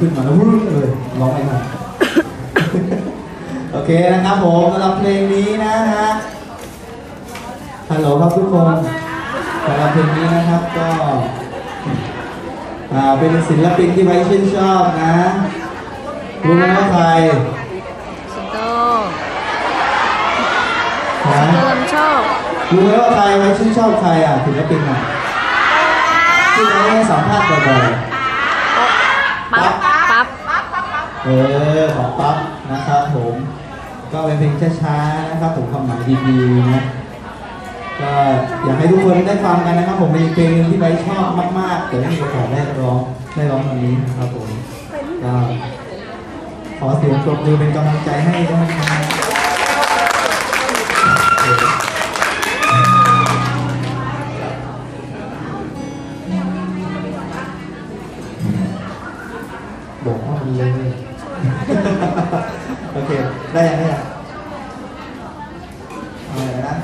ขึ้นมาแล้วรุ่งเลยร้องไม่ทันโอเคนะครับผมสำหรับเพลงนี้นะฮะฮัลโหลครับทุกคนสำหรับเพลงนี้นะครับก็อ่าเป็นศิลปินที่ไว้ชื่นชอบนะรู้ไหมว่าใครสิงโตฮะเริ่มชอบรู้ไหมว่าใครไว้ชื่นชอบใครอะศิลปินอะที่ไว้ให้สัมภาษณ์บ่อยๆ ปั๊บ ปั๊บ เออของปั๊บนะครับผม ก็เป็นเพลงช้าๆนะครับผมความหมายดีๆนะก็อยากให้ทุกคนได้ฟังกันนะครับผมเป็นอีเพลงที่ไบร์ทชอบมากๆแต่ไม่มีโอกาสได้ร้องได้ร้องวันนี้นะครับผมก็ขอเสียงปรบมือเป็นกำลังใจให้ด้วยนะครับบอกว่ามันเลย โอเค ได้ยังไงอะอะไรนะ